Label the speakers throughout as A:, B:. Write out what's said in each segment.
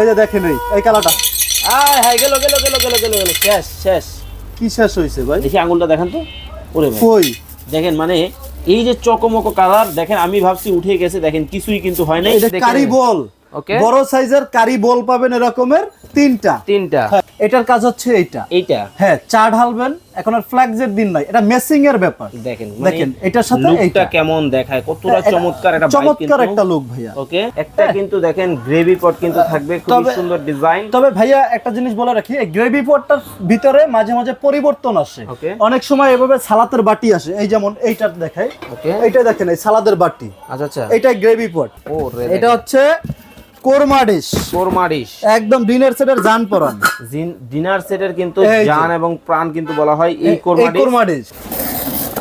A: এই যে দেখেন এই এই কালারটা
B: আয় হাই গেল গেল গেল গেল গেল গেল। শেষ শেষ।
A: কি শেষ হয়েছে ভাই?
B: দেখি আঙুলটা দেখেন তো। ওরে
A: কই?
B: দেখেন মানে এই যে চকমকো কালার দেখেন আমি ভাবছি উঠে গেছে দেখেন কিছুই কিন্তু হয় নাই।
A: কারি বল।
B: ওকে
A: বড় সাইজের কারি বল পাবেন এরকমের তিনটা।
B: তিনটা।
A: হ্যাঁ, এটার কাজ হচ্ছে এইটা।
B: এইটা?
A: হ্যাঁ চা ঢালবেন এখন আর ফ্ল্যাগজের দিন নয় এটা মেসিং এর ব্যাপার।
B: দেখেন
A: দেখেন, এটার সাথে এইটা।
B: কেমন দেখায় কতটা চমৎকার একটা
A: চমৎকার একটা লুক ভাইয়া।
B: ওকে একটা কিন্তু দেখেন গ্রেভি পট কিন্তু থাকবে খুব সুন্দর ডিজাইন
A: তবে ভাইয়া একটা জিনিস বলে রাখি এই গ্রেভি পটটার ভিতরে মাঝে মাঝে পরিবর্তন আসে. অনেক সময় এভাবে সালাতের বাটি আসে। এই যেমন এইটা দেখাই।
B: ওকে
A: এইটা দেখেন এই সালাদের বাটি।
B: আচ্ছা আচ্ছা।
A: এইটা গ্রেভি পট
B: ও রে
A: এটা হচ্ছে কোরমা ডিশ।
B: কোরমা ডিশ।
A: একদম ডিনার সেটের জান পরান।
B: ডিনার সেটের কিন্তু জান এবং প্রাণ কিন্তু বলা হয় এই কোরমা
A: এই
B: ডিশ।
A: কোরমা ডিশ।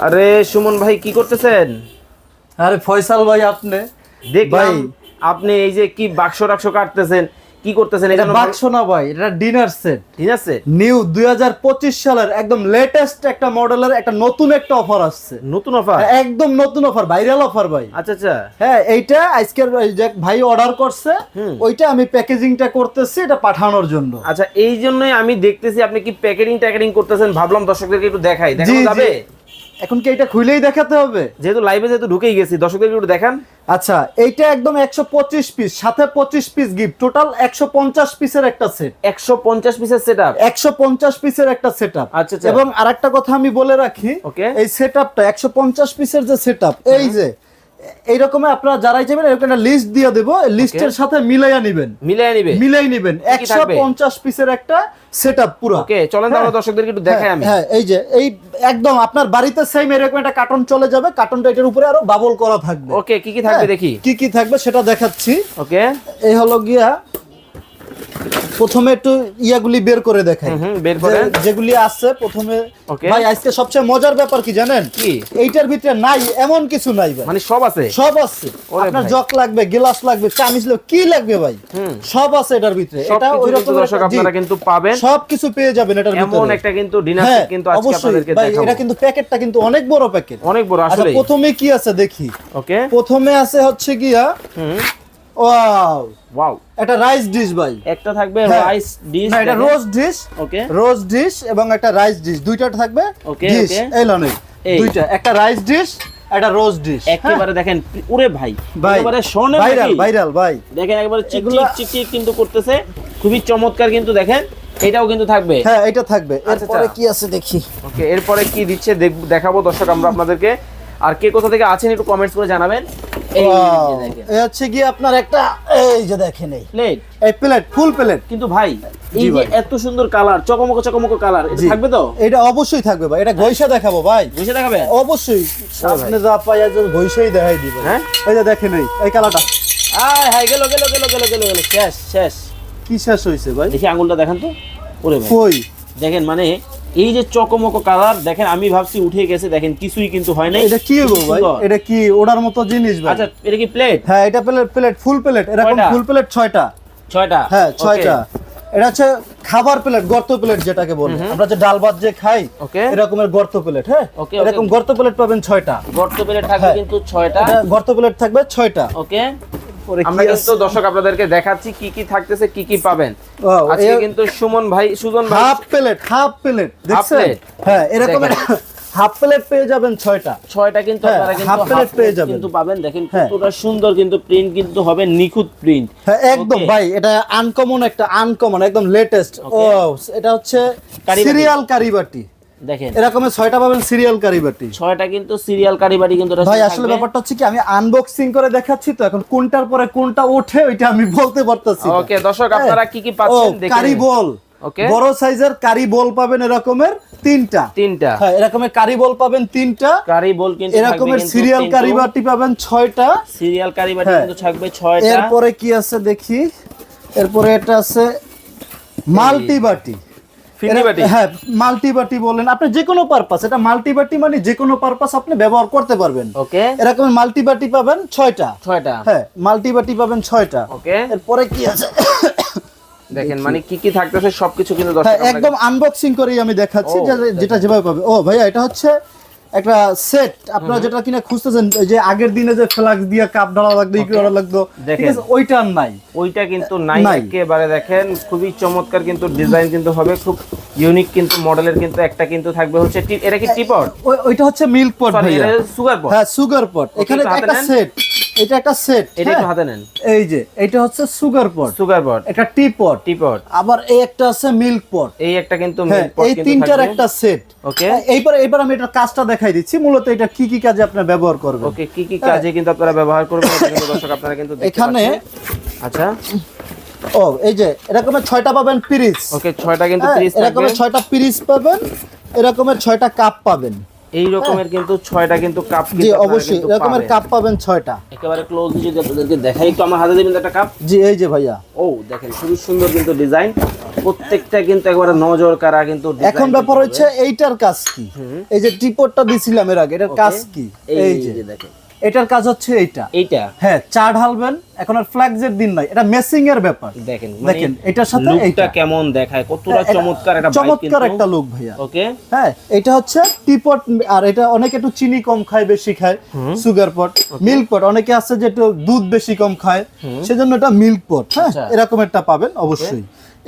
B: আরে সুমন ভাই কি করতেছেন?
A: আরে ফয়সাল ভাই আপনি?
B: দেখ
A: ভাই।
B: আপনি এই যে কি বাক্স টাক্স কাটতেছেন। কি করতেছেন?
A: এটা বাক্স না ভাই এটা ডিনার সেট
B: ঠিক আছে
A: নিউ দুই সালের একদম লেটেস্ট একটা মডেলের একটা নতুন একটা অফার আসছে।
B: নতুন অফার
A: একদম নতুন অফার ভাইরাল অফার ভাই।
B: আচ্ছা আচ্ছা।
A: হ্যাঁ এইটা আজকের ভাই অর্ডার করছে। ওইটা আমি প্যাকেজিংটা করতেছি এটা পাঠানোর জন্য।
B: আচ্ছা এই জন্যই আমি দেখতেছি আপনি কি প্যাকেটিং ট্যাকেটিং করতেছেন ভাবলাম দর্শকদেরকে একটু দেখাই।
A: জি,
B: দেখানো যাবে?
A: এখন কি এটা খুলেই দেখাতে হবে?
B: যেহেতু লাইভে যেহেতু ঢুকেই গেছি দর্শকদেরকে একটু দেখান।
A: আচ্ছা এইটা একদম একশো পঁচিশ পিস সাথে পঁচিশ পিস গিফট টোটাল একশো পঞ্চাশ পিসের একটা সেট
B: একশো পঞ্চাশ পিসের সেট আপ
A: একশো পঞ্চাশ পিসের একটা সেট
B: আচ্ছা, আচ্ছা।
A: এবং আরেকটা কথা আমি বলে রাখি
B: Okay.
A: এই সেট আপটা একশো পঞ্চাশ পিসের যে সেট আপ এই যে এইরকম আপনারা যারাই যাবেন এরকম একটা লিস্ট দিয়ে দেবো লিস্টের সাথে মিলাইয়া নিবেন।
B: মিলিয়ে নিবে।
A: মিলাই নিবেন। একশো পঞ্চাশ পিসের একটা সেট আপ পুরো।
B: ওকে চলেন তাহলে দর্শকদেরকে একটু দেখাই আমি।
A: হ্যাঁ এই যে এই একদম আপনার বাড়িতে সেম এরকম একটা কার্টন চলে যাবে। কার্টনটা এটার উপরে আরও বাবল করা থাকবে।
B: ওকে কি কি থাকবে
A: হ্যাঁ,
B: দেখি?
A: কি কি থাকবে সেটা দেখাচ্ছি।
B: ওকে
A: এই হলো গিয়া প্রথমে একটু ইয়াগুলি বের করে দেখাই।
B: বের করেন।
A: যে- যেগুলি আছে প্রথমে ভাই আজকে সবচেয়ে মজার ব্যাপার কি জানেন?
B: কি?
A: এইটার ভিতরে নাই এমন কিছু নাই ভাই।
B: মানে সব আছে?
A: সব আছে। আপনার। জগ লাগবে গ্লাস লাগবে চামিচ লাগবে কি লাগবে ভাই? সব আছে এটার ভিতরে। এটা ওই রকম
B: দর্শক আপনারা কিন্তু পাবেন।
A: সব কিছু পেয়ে যাবেন এটার
B: এমন একটা কিন্তু ডিনার
A: হ্যাঁ
B: কিন্তু আজকে আপনাদেরকে দেখাবো।
A: এটা কিন্তু প্যাকেটটা কিন্তু অনেক বড় প্যাকেট।
B: অনেক বড়
A: আচ্ছা
B: আসলে
A: প্রথমে কি আছে দেখি?
B: ওকে।
A: প্রথমে আছে হচ্ছে গিয়া
B: হুম।
A: ওয়াও
B: ওয়াও
A: এটা রাইস ডিশ ভাই।
B: একটা থাকবে। রাইস ডিশ
A: না এটা রোজ ডিশ
B: ওকে
A: রোজ ডিশ এবং একটা রাইস ডিশ দুইটা থাকবে
B: Okay,
A: ডিশ এই লনে দুইটা। একটা রাইস ডিশ একটা রোজ ডিশ
B: একেবারে দেখেন ওরে ভাই। একেবারে স্বর্ণের
A: ভাইরাল ভাইরাল ভাই।
B: দেখেন একবারে কিন্তু করতেছে। খুবই চমৎকার কিন্তু দেখেন এটাও কিন্তু থাকবে।
A: হ্যাঁ এটা থাকবে।
B: আচ্ছা,
A: এরপরে
B: আচ্ছা।
A: কি আছে দেখি।
B: ওকে এরপরে কি দিচ্ছে দেখ- দেখাবো দর্শক আমরা আপনাদেরকে। আর কে কোথা থেকে আছেন একটু কমেন্টস করে জানাবেন। এই
A: Wow,
B: যে দেখেন।
A: এই হচ্ছে কি আপনার একটা এই যে দেখেন এই।
B: প্লেট
A: এই প্লেট ফুল প্লেট
B: কিন্তু ভাই এই যে এত সুন্দর কালার চকমক চকমক কালার এটা থাকবে তো?
A: এটা অবশ্যই থাকবে ভাই এটা ঘইষা দেখাবো ভাই।
B: বুঝে দেখাবেন
A: অবশ্যই। আপনি যা পাই আজ ঘইষাই দেখাই দিব।
B: হ্যাঁ?
A: এই যে দেখেন এই এই কালারটা
B: আয় হাই গেল গেল গেল গেল গেল গেল। শেষ শেষ।
A: কি শেষ হয়েছে ভাই?
B: দেখি আঙুলটা দেখান তো। ওরে ভাই।
A: কই?
B: দেখেন মানে এই যে চকমক কালার দেখেন আমি ভাবছি উঠে গেছে দেখেন কিছুই কিন্তু হয় নাই।
A: এটা কি গো ভাই? এটা কি ওড়ার মতো জিনিস ভাই?
B: আচ্ছা এটা কি প্লেট
A: হ্যাঁ এটা প্লেট প্লেট ফুল প্লেট এরকম? ফুল প্লেট ছয়টা।
B: ছয়টা?
A: হ্যাঁ
B: Okay.
A: ছয়টা। এটা হচ্ছে খাবার প্লেট গর্ত প্লেট যেটাকে বলে। আমরা যে ডাল ভাত যে খাই. এরকমের গর্ত প্লেট হ্যাঁ? এরকম গর্ত প্লেট পাবেন ছয়টা।
B: গর্ত প্লেট থাকবে
A: হ্যাঁ।
B: কিন্তু ছয়টা।
A: এটা গর্ত প্লেট থাকবে ছয়টা।
B: ওকে
A: পরে কি
B: আমরা কিন্তু দর্শক আপনাদেরকে দেখাচ্ছি কি কি থাকতেছে কি কি পাবেন। আজকে কিন্তু সুমন ভাই সুজন ভাই
A: হাফ প্লেট হাফ প্লেট দেখছেন? হ্যাঁ এরকম হাফ প্লেট পেয়ে যাবেন ছয়টা।
B: ছয়টা কিন্তু
A: হ্যাঁ,
B: আপনারা কিন্তু
A: half plate পেয়ে যাবেন।
B: কিন্তু পাবেন। দেখেন
A: হ্যাঁ।
B: কতটা সুন্দর কিন্তু প্রিন্ট কিন্তু হবে নিখুঁত প্রিন্ট
A: হ্যাঁ একদম ভাই এটা আনকমন একটা আনকমন একদম লেটেস্ট ও এটা হচ্ছে সিরিয়াল কারিবাটি।
B: দেখেন।
A: এরকমের ছয়টা পাবেন সিরিয়াল কারিবাটি।
B: ছয়টা কিন্তু সিরিয়াল কারিবাড়ি কিন্তু
A: ভাই আসলে ব্যাপারটা হচ্ছে কি আমি আনবক্সিং করে দেখাচ্ছি তো এখন কোনটার পরে কোনটা ওঠে ওইটা আমি বলতে পারতাছি।
B: ওকে দর্শক
A: হ্যাঁ।
B: আপনারা কি কি পাচ্ছেন
A: ও,
B: দেখে
A: কারি বল।
B: ওকে
A: বড় সাইজের কারি বল পাবেন এরকমের তিনটা।
B: তিনটা।
A: হ্যাঁ এরকমের কারি বল পাবেন তিনটা।
B: কারি বল কিন্তু
A: এরকমের সিরিয়াল কারিবাটি পাবেন ছয়টা।
B: সিরিয়াল কারিবাটি
A: হ্যাঁ।
B: কিন্তু থাকবে ছয়টা।
A: এরপরে কি আছে দেখি? এরপরে এটা আছে
B: ফিনি বাটি
A: হ্যাঁ মাল্টিবাটি বলেন। আপনি যে কোনো পারপাস এটা মাল্টিবাটি মানে যে কোনো পারপাস আপনি ব্যবহার করতে পারবেন।
B: ওকে।
A: এরকম মাল্টিবাটি পাবেন ছয়টা।
B: ছয়টা।
A: হ্যাঁ মাল্টিবাটি পাবেন ছয়টা।
B: ওকে।
A: এরপরে কি আছে?
B: দেখেন মানে কি কি থাকতেছে সবকিছু কিন্তু
A: হ্যাঁ একদম আনবক্সিং করেই আমি দেখাচ্ছি যেটা যেভাবে পাবে। ও ভাইয়া এটা হচ্ছে একটা সেট আপনারা যেটা কিনা খুঁজতেছেন যে আগের দিনে যে ফ্লাক্স দিয়ে কাপ ঢালা লাগতো ই করা লাগতো ঠিক। আছে ওইটা নাই।
B: ওইটা কিন্তু নাই। একেবারে দেখেন খুবই চমৎকার কিন্তু ডিজাইন কিন্তু হবে খুব ইউনিক কিন্তু মডেলের কিন্তু একটা কিন্তু থাকবে হচ্ছে এটা কি টিপট
A: ওইটা হচ্ছে মিল্ক পট ভাইয়া।
B: সুগার পট
A: হ্যাঁ সুগার পট এখানে
B: একটা
A: সেট এটা একটা সেট
B: এটা একটু হাতে নেন।
A: এই যে এটা হচ্ছে সুগার পট
B: সুগার পট
A: এটা টি পট
B: টিপট
A: আবার এই একটা আছে মিল্ক পট
B: এই একটা কিন্তু
A: হ্যাঁ এই তিনটার একটা সেট
B: ওকে
A: এইবার এইবার আমি এটা কাজটা দেখাই দিচ্ছি। মূলত এটা কি কি কাজে আপনি ব্যবহার করবেন।
B: ওকে কি কি কাজে কিন্তু আপনারা ব্যবহার করবেন দর্শক আপনারা কিন্তু
A: এখানে
B: আচ্ছা।
A: ও এই যে এরকমের ছয়টা পাবেন পিরিচ
B: ওকে ছয়টা কিন্তু
A: হ্যাঁ,
B: 30
A: এরকমের ছয়টা পিরিচ পাবেন এরকমের ছয়টা কাপ পাবেন।
B: এই রকমের কিন্তু ছয়টা কিন্তু কাপ।
A: জি অবশ্যই। এরকমের কাপ পাবেন ছয়টা।
B: একেবারে ক্লোজ যদি আপনাদেরকে দেখাই একটু আমার হাতে দিবেন তো একটা কাপ
A: জি এই যে ভাইয়া।
B: ও দেখেন খুবই সুন্দর কিন্তু ডিজাইন প্রত্যেকটা কিন্তু একবারে নজর কারা কিন্তু
A: এখন ব্যাপার হচ্ছে এইটার কাজ কি? এই যে টিপটটা দিছিলাম এর আগে এটার কাজ কি? এই যে
B: দেখেন।
A: এটার কাজ হচ্ছে এইটা।
B: এইটা?
A: হ্যাঁ চা ঢালবেন এখন আর ফ্ল্যাগজের দিন নাই এটা মেসিং এর ব্যাপার।
B: দেখেন
A: দেখেন এটার সাথে এইটা।
B: কেমন দেখায় কতটা চমৎকার একটা
A: চমৎকার একটা লুক ভাইয়া।
B: ওকে
A: হ্যাঁ এটা হচ্ছে টিপট আর এটা অনেকে একটু চিনি কম খায় বেশি খায় সুগার পট মিল্ক পট অনেকে আছে যে একটু দুধ বেশি কম খায় সেজন্য এটা মিল্ক পট হ্যাঁ
B: আচ্ছা।
A: এরকম একটা পাবেন অবশ্যই।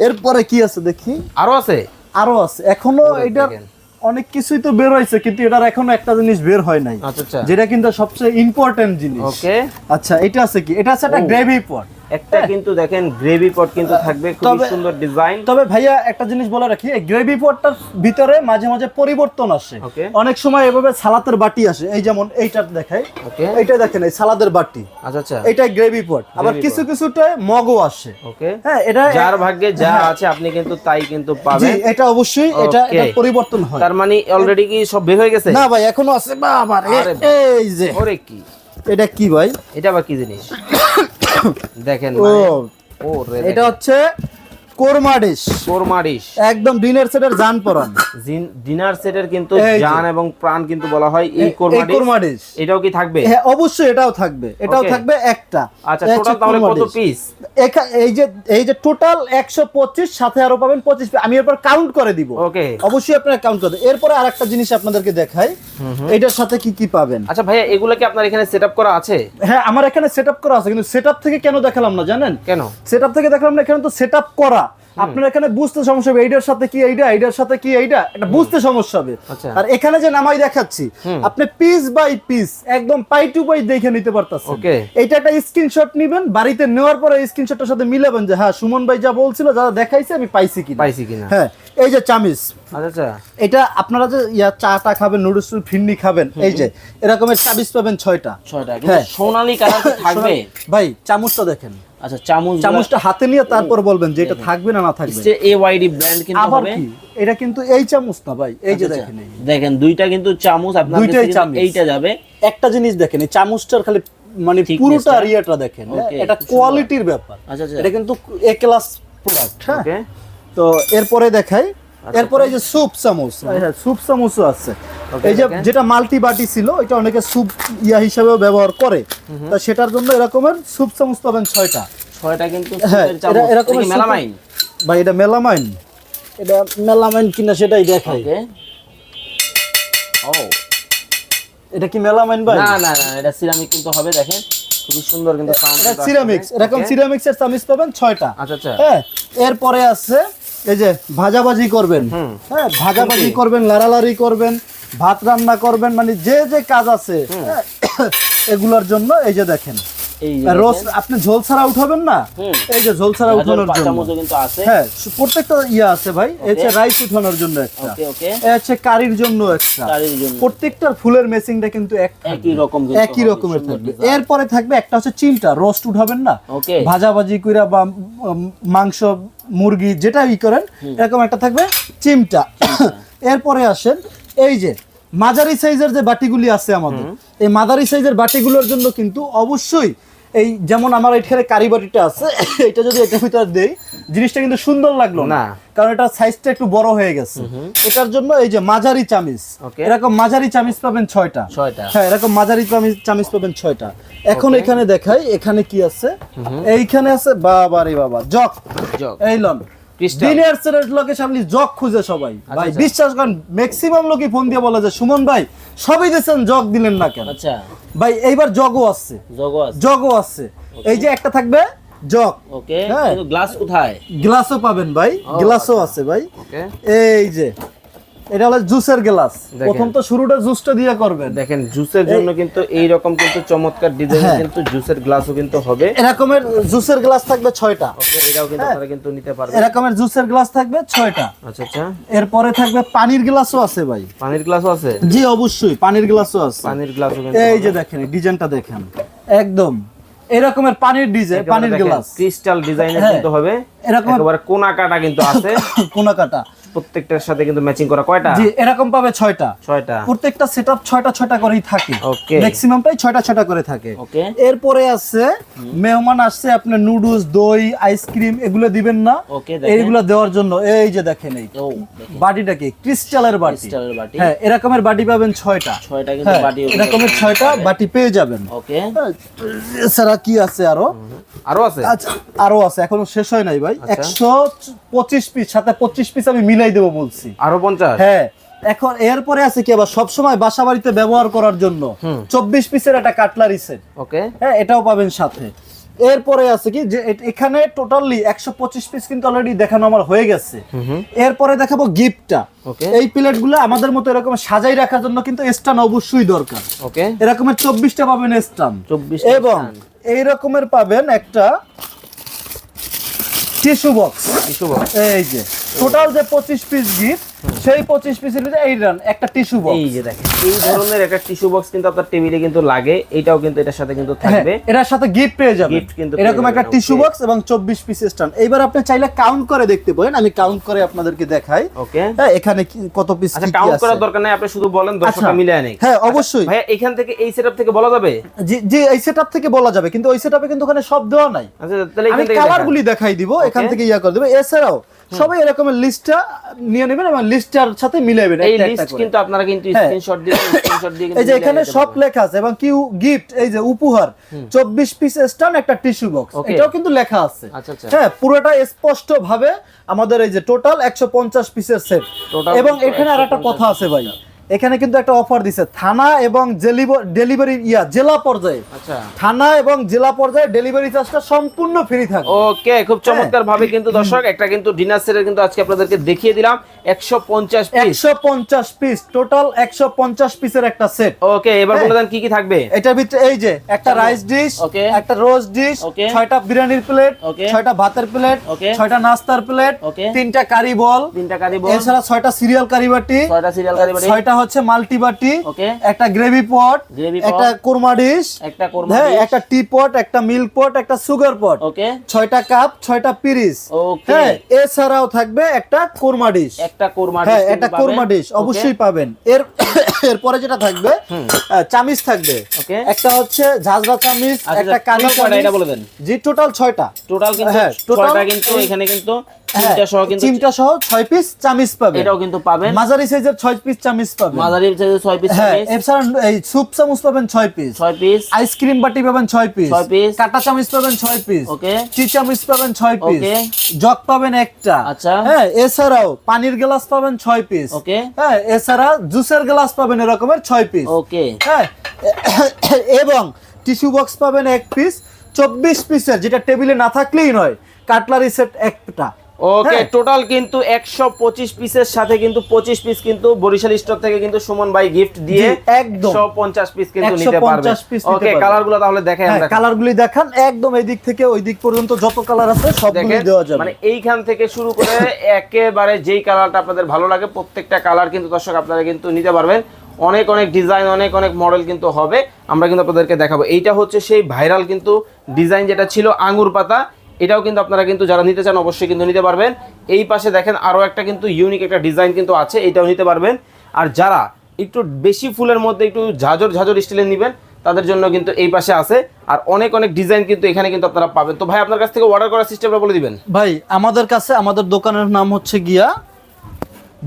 A: এরপরে কি আছে দেখি?
B: আরও আছে?
A: আরও আছে।
B: এখনও
A: এটার
B: দেখেন।
A: অনেক কিছুই তো বের হয়েছে কিন্তু এটার এখনও একটা জিনিস বের হয় নাই।
B: আচ্ছা আচ্ছা।
A: যেটা কিন্তু সবচেয়ে ইম্পর্টেন্ট জিনিস।
B: ওকে
A: আচ্ছা এটা আছে কি? এটা আছে একটা গ্রেভি পট
B: একটা কিন্তু দেখেন গ্রেভি পট কিন্তু থাকবে
A: তবে-
B: সুন্দর ডিজাইন
A: তবে ভাইয়া একটা জিনিস বলে রাখি এই গ্রেভি পটটার ভিতরে মাঝে মাঝে পরিবর্তন আসে। অনেক সময় এভাবে সালাতের বাটি আসে এই যেমন এইটা দেখাই।
B: ওকে
A: এইটা দেখেন এই সালাদের বাটি।
B: আচ্ছা আচ্ছা।
A: এটা গ্রেভি পট আবার কিছু কিছুটা মগও আসে।
B: ওকে
A: হ্যাঁ এটা
B: যার ভাগ্যে যা আছে আপনি কিন্তু তাই কিন্তু পাবেন।
A: এটা অবশ্যই এটা. এটা পরিবর্তন হয়।
B: তার মানে অলরেডি কি সব বের হয়ে গেছে?
A: না ভাই এখনও আছে বাবা
B: আরে
A: এই যে।
B: ওরে কি?
A: এটা কি ভাই?
B: এটা আবার কি জিনিস? দেখেন
A: ও
B: মানে-
A: এটা হচ্ছে কোরমা ডিশ
B: কোরমা ডিশ
A: একদম ডিনার সেটের জান পরান।
B: ডিনার সেটের কিন্তু জান এবং প্রাণ কিন্তু বলা হয় এই কোরমা
A: এই কোরমা ডিশ
B: এটাও কি থাকবে?
A: হ্যাঁ অবশ্যই এটাও থাকবে। এটাও থাকবে একটা।
B: আচ্ছা টোটাল তাহলে কত পিস
A: এই যে এই যে টোটাল একশো পঁচিশ সাথে আরও পাবেন পঁচিশ আমি এরপর কাউন্ট করে দিব।
B: ওকে
A: অবশ্যই আপনারা কাউন্ট করে এরপরে আরেকটা জিনিস আপনাদেরকে দেখাই। এটার সাথে কি কি পাবেন?
B: আচ্ছা ভাইয়া এগুলো কি আপনার এখানে সেটআপ করা আছে?
A: হ্যাঁ আমার এখানে সেট আপ করা আছে কিন্তু সেট আপ থেকে কেন দেখালাম না জানেন?
B: কেন?
A: সেট আপ থেকে দেখালাম না এখানে তো সেট করা। আপনার এখানে বুঝতে সমস্যা হবে এইটার সাথে কি এইটা এইটার সাথে কি এইটা এটা বুঝতে সমস্যা হবে।
B: আচ্ছা।
A: আর এখানে যে নামাই দেখাচ্ছি আপনি পিস বাই পিস একদম পাই টু পাই দেখে নিতে পারতেছেন. এইটা একটা স্ক্রিনশট নেবেন বাড়িতে নেওয়ার পরে স্ক্রিনশটটার সাথে মিলাবেন যে হ্যাঁ সুমন ভাই যা বলছিল যা দেখাইছে আমি পাইছি কিনা।
B: পাইছি কিনা।
A: হ্যাঁ এই যে চামিস
B: আচ্ছা।
A: এটা আপনারা যে ইয়া চা টা খাবেন নুডলস ফিন্নি খাবেন এই যে এরকমের চামিচ পাবেন ছয়টা।
B: ছয়টা
A: হ্যাঁ।
B: সোনালী কালার থাকবে।
A: ভাই চামচটা দেখেন।
B: আচ্ছা চামচ
A: চামচটা হাতে নিয়ে তারপর বলবেন যে এটা থাকবে না না থাকবে।
B: এ ওয়াইডি ব্র্যান্ড কিন্তু হবে।
A: এটা কিন্তু এই চামচ না ভাই এই যে
B: আচ্ছা,
A: দেখেন
B: দেখেন দুইটা কিন্তু চামচ আপনার। এইটা যাবে।
A: একটা জিনিস দেখেন এই চামচটার খালি মানে পুরোটা
B: টা।
A: দেখেন হ্যাঁ? এটা কোয়ালিটির ব্যাপার।
B: আচ্ছা আচ্ছা।
A: এটা কিন্তু এ ক্লাস প্রোডাক্ট হ্যাঁ? তো এরপরে দেখাই এরপরে এই যে স্যুপ চামচ। হ্যাঁ স্যুপ চামচও আছে। এই যে যেটা মাল্টি বাটি ছিল এটা অনেকে স্যুপ ইয়া হিসাবেও ব্যবহার করে। তা সেটার জন্য এরকমের স্যুপ চামচ পাবেন ছয়টা।
B: ছয়টা কিন্তু
A: হ্যাঁ এরকম
B: মেলামাইন?
A: ভাই এটা মেলামাইন। এটা মেলামাইন কিনা সেটাই দেখাই।
B: ও।
A: এটা কি মেলামাইন ভাই?
B: না না না এটা সিরামিক কিন্তু হবে দেখেন। খুবই সুন্দর কিন্তু
A: এটা সিরামিক্স এরকম সিরামিক্স এর চামিচ পাবেন ছয়টা।
B: আচ্ছা আচ্ছা।
A: হ্যাঁ এরপরে আছে এই যে ভাজাভাজি করবেন। হ্যাঁ ভাজাভাজি করবেন লাড়ালাড়ি করবেন ভাত রান্না করবেন মানে যে যে কাজ আছে হ্যাঁ, এগুলোর জন্য এই যে দেখেন।
B: এই
A: আপনি ঝোল ছাড়া উঠাবেন না। এই যে ঝোল ছাড়া উঠানোর জন্য।
B: কিন্তু আছে।
A: হ্যাঁ প্রত্যেকটা ইয়ে আছে ভাই। এই হচ্ছে রাইস উঠানোর জন্য একটা। এই কারির জন্য একটা।
B: কারির জন্য।
A: প্রত্যেকটার ফুলের মেসিংটা কিন্তু
B: একই রকম
A: একই রকমের থাকবে। এরপরে থাকবে একটা হচ্ছে চিমটা রোস্ট উঠাবেন না। ভাজাভাজি কইরা বা মাংস মুরগি যেটা ই করেন এরকম একটা থাকবে চিমটা। এরপরে আসেন এই যে মাঝারি সাইজের যে বাটিগুলি আছে আমাদের এই মাঝারি সাইজের বাটিগুলোর জন্য কিন্তু অবশ্যই এই যেমন আমার এখানে কারিবাটিটা আছে এটা যদি এটার ভিতরে দেই জিনিসটা কিন্তু সুন্দর লাগল না। কারণ এটা সাইজটা একটু বড় হয়ে গেছে। এটার জন্য এই যে মাঝারি চামিচ এরকম মাঝারি চামিচ পাবেন ছয়টা।
B: ছয়টা।
A: হ্যাঁ এরকম মাঝারি চামিচ পাবেন ছয়টা। এখন এখানে দেখাই এখানে কি আছে? এইখানে আছে বাবা রে বাবা জক
B: জক
A: এই লন? দিনের সেরের লোকে সামনে জগ খুঁজে সবাই। ভাই
B: আচ্ছা।
A: বিশ্বাস করেন ম্যাক্সিমাম লোকই ফোন দিয়ে বলে যে সুমন ভাই সবই দিয়েছেন জগ দিলেন না কেন?
C: আচ্ছা।
A: ভাই এইবার জগও আসছে।
C: জগৎ
A: জগও আসছে। এই যে একটা থাকবে জগ।
C: ওকে
A: হ্যাঁ।
C: গ্লাস কোথায়?
A: গ্লাসও পাবেন ভাই। গ্লাসও আছে ভাই। এই যে এটা হলো জুসের গ্লাস। প্রথম তো শুরুটা জুসটা দিয়ে করবেন।
B: দেখেন জুসের জন্য কিন্তু এই রকম কিন্তু চমৎকার ডিজাইন
A: হ্যাঁ।
B: কিন্তু জুসের গ্লাসও কিন্তু হবে।
A: এরকমের জুসের গ্লাস থাকবে ছয়টা।
B: ওকে এটাও কিন্তু
A: হ্যাঁ।
B: আপনারা কিন্তু নিতে পারবেন।
A: এরকমের জুসের গ্লাস থাকবে ছয়টা।
B: আচ্ছা আচ্ছা।
A: এরপরে থাকবে পানির গ্লাসও আছে ভাই।
B: পানির গ্লাসও আছে?
A: জি অবশ্যই পানির গ্লাসও আছে।
B: পানির গ্লাসও কিন্তু
A: এই যে দেখেন ডিজাইনটা দেখেন। একদম। এরকমের পানির ডিজাইন পানির গ্লাস।
B: ক্রিস্টাল ডিজাইনের
A: হ্যাঁ।
B: কিন্তু হবে।
A: এরকম
B: একেবারে কোনা কাটা কিন্তু আছে।
A: কোনা কাটা।
B: প্রত্যেকটার সাথে কিন্তু ম্যাচিং করা কয়টা?
A: জি এরকম পাবে ছয়টা।
B: ছয়টা।
A: প্রত্যেকটা সেটআপ ছয়টা ছয়টা করেই থাকে।
B: Okay.
A: ম্যাক্সিমামটাই ছয়টা ছয়টা করে থাকে।
C: ওকে
A: এরপরে আছে মেহমান আসছে আপনার নুডলস দই আইসক্রিম এগুলো দিবেন না।
C: ওকে
A: এইগুলো দেওয়ার জন্য এই যে দেখেন এই
C: দেখেন।
A: বাটিটা কি? ক্রিস্টালের বাটি।
C: ক্রিস্টালের বাটি।
A: হ্যাঁ এরকমের বাটি পাবেন ছয়টা।
C: ছয়টা কিন্তু
A: হ্যাঁ
C: বাটি
A: এরকমের ছয়টা বাটি পেয়ে যাবেন।
C: ওকে
A: এছাড়া কি আছে আরও?
B: আরও আছে?
A: আচ্ছা আরও আছে এখনও শেষ হয় নাই ভাই।
B: আচ্ছা।
A: একশো পঁচিশ পিস সাথে পঁচিশ পিস আমি মিলাই দেবো বলছি।
B: আরও পঞ্চাশ?
A: হ্যাঁ এখন এরপরে আছে কি আবার? সবসময় বাসা বাড়িতে ব্যবহার করার জন্য। চব্বিশ পিসের একটা কাটলারি সেট
B: ওকে।
A: হ্যাঁ এটাও পাবেন সাথে। এরপরে আছে কি যে এখানে টোটালি একশো পঁচিশ পিস কিন্তু অলরেডি দেখানো আমার হয়ে গেছে। এরপরে দেখাবো গিফটটা এই প্লেটগুলো আমাদের মতো এরকম সাজাই রাখার জন্য কিন্তু স্টান অবশ্যই দরকার।
B: ওকে।
A: এরকমের চব্বিশটা পাবেন স্টান
B: 24 টা
A: এবং এই রকমের পাবেন একটা টিস্যু বক্স
B: টিস্যু বক্স
A: এই যে টোটাল যে পঁচিশ পিস গিফট সেই পঁচিশ পিসের ভিতরে এই রান একটা টিস্যু বক্স এই
B: যে দেখেন এই ধরনের একটা টিস্যু বক্স কিন্তু আপনার টেবিলে কিন্তু লাগে এটাও কিন্তু এটার সাথে কিন্তু থাকবে।
A: এটার সাথে গিফট পেয়ে যাবে
B: Gift কিন্তু
A: এরকম একটা টিস্যু বক্স এবং চব্বিশ পিস স্টান এইবার আপনি চাইলে কাউন্ট করে দেখতে পারেন আমি কাউন্ট করে আপনাদেরকে দেখাই।
B: ওকে
A: হ্যাঁ এখানে কত পিস
B: আচ্ছা কাউন্ট করার দরকার নাই আপনি শুধু বলেন দর্শকরা
A: আচ্ছা।
B: মিলে আনে।
A: হ্যাঁ অবশ্যই।
B: ভাইয়া এখান থেকে এই সেটআপ থেকে বলা যাবে?
A: জি জি এই সেটআপ থেকে বলা যাবে কিন্তু ওই সেটআপে কিন্তু ওখানে সব দেওয়া নাই।
B: আচ্ছা তাহলে এখান থেকে
A: কালার
B: দেখান।
A: দেখাই দিব এখান থেকে ইয়া করে দেবো। এছাড়াও সবাই এরকমের লিস্টটা নিয়ে নেবেন এবং লিস্টটার সাথে মিলাইবেন
B: এই লিস্ট কিন্তু আপনারা কিন্তু
A: হ্যাঁ।
B: স্ক্রিনশট দিয়ে স্ক্রিনশট দিয়ে
A: এই যে এখানে সব লেখা আছে এবং কিউ গিফট এই যে উপহার চব্বিশ পিস স্টান একটা টিস্যু বক্স এটাও কিন্তু লেখা আছে।
B: আচ্ছা, আচ্ছা।
A: হ্যাঁ পুরোটা স্পষ্ট ভাবে আমাদের এই যে টোটাল একশো পঞ্চাশ পিসের সেট এবং এখানে আর একটা কথা আছে ভাই। এখানে কিন্তু একটা অফার দিছে থানা এবং ডেলিভারি ইয়া জেলা পর্যায়ে
B: আচ্ছা
A: থানা এবং জেলা পর্যায়ে ডেলিভারি চার্জটা সম্পূর্ণ ফ্রি থাকবে
B: ওকে খুব চমৎকার ভাবে কিন্তু দর্শক একটা কিন্তু ডিনার সেটের কিন্তু আজকে আপনাদেরকে দেখিয়ে দিলাম 150 পিস
A: একশো পঞ্চাশ পিস টোটাল একশো পঞ্চাশ পিসের একটা সেট
B: ওকে এবার
A: হ্যাঁ।
B: বলে দেন কি কি থাকবে
A: এটার ভিতরে এই যে একটা রাইস ডিশ
C: Okay.
A: একটা রোজ ডিশ. ছয়টা বিরিয়ানির প্লেট. ছয়টা ভাতের প্লেট. ছয়টা নাস্তার প্লেট. তিনটা কারি বল
B: তিনটা কারি বল
A: এছাড়া ছয়টা সিরিয়াল কারি বাটি
C: ছয়টা সিরিয়াল কারি বাটি
A: ছয়টা হচ্ছে মাল্টি বাটি একটা গ্রেভি পট একটা কোরমা ডিশ
C: একটা কোরমা
A: হ্যাঁ একটা টি পট একটা মিল্ক পট একটা সুগার পট।
C: ওকে।
A: ছয়টা কাপ ছয়টা পিরিস হ্যাঁ এছাড়াও থাকবে একটা কোরমা ডিশ।
C: একটা কোরমা
A: হ্যাঁ একটা
C: কিন্তু
A: কোরমা ডিশ অবশ্যই পাবেন। এর এরপরে যেটা থাকবে চামিচ থাকবে। একটা হচ্ছে ঝাঁঝরা চামিচ
C: আচ্ছা,
A: একটা
C: কয়টা
A: চামিচ।
C: এটা বলে দেন।
A: জি টোটাল ছয়টা।
C: টোটাল কিন্তু
A: হ্যাঁ,
C: ছয়টা কিন্তু এখানে কিন্তু
A: হ্যাঁ,
C: তিনটা সহ কিন্তু
A: চিমটা সহ ছয় পিস চামিচ পাবে।
C: এটাও কিন্তু পাবেন।
A: মাঝারি সাইজের ছয় পিস চামিচ পাবে
C: মাঝারি সাইজের ছয় পিস
A: হ্যাঁ এছাড়া এই স্যুপ চামচ পাবেন ছয় পিস
C: ছয় পিস
A: আইসক্রিম বাটি পাবেন ছয় পিস
C: ছয় piece।
A: কাটা চামিচ পাবেন ছয় পিস
C: ওকে
A: চি চামিচ পাবেন ছয় পিস. জগ পাবেন একটা।
C: আচ্ছা।
A: হ্যাঁ এছাড়াও পানির গ্লাস পাবেন ছয় পিস
C: ওকে
A: হ্যাঁ এছাড়া জুসের গ্লাস পাবেন এরকমের ছয় পিস
C: ওকে
A: হ্যাঁ এবং টিস্যু বক্স পাবেন এক পিস চব্বিশ পিসের যেটা টেবিলে না থাকলেই নয় কাটলারি সেট একটা।
B: ওকে
A: হ্যাঁ।
B: টোটাল কিন্তু 125 পিসের সাথে কিন্তু 25 পিস কিন্তু বরিশাল স্টোর থেকে কিন্তু সুমন ভাই গিফট দিয়ে
A: একদম।
B: 150 পিস কিন্তু নিতে পারবে। ওকে
A: পারবে।
B: কালারগুলো তাহলে দেখাই
A: হ্যাঁ কালার গুলি দেখান। একদম এই দিক থেকে ওই দিক পর্যন্ত যত কালার আছে
B: দেখেন
A: দেওয়া যাবে।
B: মানে এইখান থেকে শুরু করে একেবারে যেই কালারটা আপনাদের ভালো লাগে প্রত্যেকটা কালার কিন্তু দর্শক আপনারা কিন্তু নিতে পারবেন। অনেক অনেক ডিজাইন অনেক অনেক মডেল কিন্তু হবে। আমরা কিন্তু আপনাদেরকে দেখাবো। এইটা হচ্ছে সেই ভাইরাল কিন্তু ডিজাইন যেটা ছিল আঙ্গুর পাতা। এটাও কিন্তু আপনারা কিন্তু যারা নিতে চান অবশ্যই কিন্তু নিতে পারবেন। এই পাশে দেখেন আরও একটা কিন্তু ইউনিক একটা ডিজাইন কিন্তু আছে এটাও নিতে পারবেন। আর যারা একটু বেশি ফুলের মধ্যে একটু ঝাঁঝর ঝাঁঝর স্টিলের নেবেন তাদের জন্য কিন্তু এই পাশে আছে। আর অনেক অনেক ডিজাইন কিন্তু এখানে কিন্তু আপনারা পাবেন। তো ভাই আপনার কাছ থেকে অর্ডার করার সিস্টেমটা বলে দিবেন।
A: ভাই আমাদের কাছে আমাদের দোকানের নাম হচ্ছে গিয়া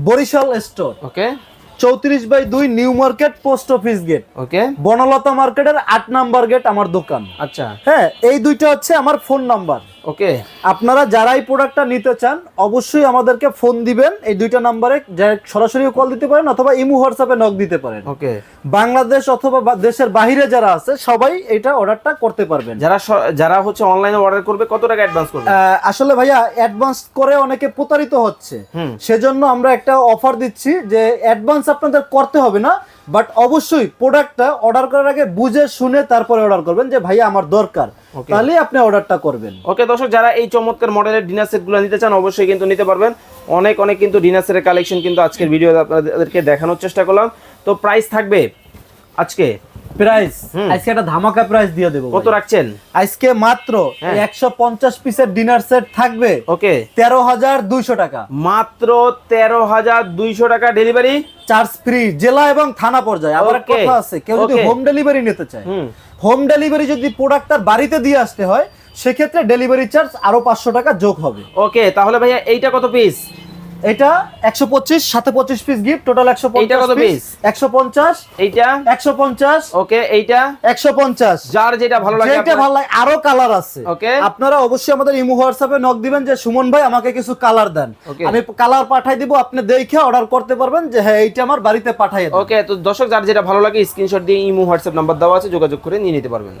A: বরিশাল স্টোর
B: ওকে
A: চৌত্রিশ বাই দুই New Market post office gate.
B: Okay
A: Banalata মার্কেটের আট নাম্বার গেট আমার দোকান।
B: আচ্ছা।
A: হ্যাঁ এই দুইটা হচ্ছে আমার ফোন নাম্বার
B: ওকে
A: আপনারা যারা এই প্রোডাক্টটা নিতে চান অবশ্যই আমাদেরকে ফোন দিবেন। এই দুইটা নাম্বারে সরাসরি কল দিতে পারেন অথবা ইমু হোয়াটসঅ্যাপে নক দিতে পারেন।
B: ওকে
A: বাংলাদেশ অথবা দেশের বাইরে যারা আছে সবাই এটা অর্ডারটা করতে পারবেন।
B: যারা যারা হচ্ছে অনলাইনে অর্ডার করবে কত টাকা অ্যাডভান্স করবে?
A: আসলে ভাইয়া অ্যাডভান্স করে অনেকে প্রতারিত হচ্ছে। সেজন্য আমরা একটা অফার দিচ্ছি যে অ্যাডভান্স আপনাদের করতে হবে না। বাট অবশ্যই প্রোডাক্টটা অর্ডার করার আগে বুঝে শুনে তারপরে অর্ডার করবেন যে ভাইয়া আমার দরকার। তাহলে আপনি অর্ডারটা করবেন।
B: ওকে দর্শক যারা এই চমৎকার মডেলের ডিনার সেটগুলো নিতে চান অবশ্যই কিন্তু নিতে পারবেন। অনেক অনেক কিন্তু ডিনার সেটের কালেকশন কিন্তু আজকের ভিডিওতে আপনাদেরকে দেখানোর চেষ্টা করলাম। তো প্রাইস থাকবে আজকে
A: প্রাইস আজকে একটা ধামাকা প্রাইস দিয়ে দেবো
B: কত রাখছেন?
A: আজকে মাত্র
B: হ্যাঁ।
A: একশো পঞ্চাশ পিসের ডিনার সেট থাকবে।
B: ওকে।
A: তেরো হাজার দুইশো টাকা।
B: মাত্র তেরো হাজার দুইশো টাকা ডেলিভারি
A: চার্জ ফ্রি জেলা এবং থানা পর্যায়ে। আবার কথা আছে কেউ যদি হোম ডেলিভারি নিতে চায়
B: হোম।
A: ডেলিভারি যদি প্রোডাক্ট তার বাড়িতে দিয়ে আসতে হয় সেক্ষেত্রে ডেলিভারি চার্জ আরও পাঁচশো টাকা যোগ হবে।
B: ওকে তাহলে ভাইয়া এইটা কত পিস
A: এটা একশো পঁচিশ সাথে পঁচিশ পিস গিফট টোটাল একশো
B: এইটা কত?
A: একশো পঞ্চাশ
B: এইটা?
A: একশো পঞ্চাশ
B: ওকে এইটা?
A: একশো পঞ্চাশ।
B: যার যেটা ভালো লাগে
A: যেটা ভালো লাগে আরও কালার আছে।
B: ওকে।
A: আপনারা অবশ্যই আমাদের ইমো হোয়াটসঅ্যাপে নক দিবেন যে সুমন ভাই আমাকে কিছু কালার দেন। আমি কালার পাঠাই দিব আপনি দেখে অর্ডার করতে পারবেন যে হ্যাঁ এইটা আমার বাড়িতে পাঠাই
B: ওকে তো দর্শক যার যেটা ভালো লাগে স্ক্রিনশট দিয়ে ইমো হোয়াটসঅ্যাপ নাম্বার দেওয়া আছে যোগাযোগ করে নিয়ে নিতে পারবেন।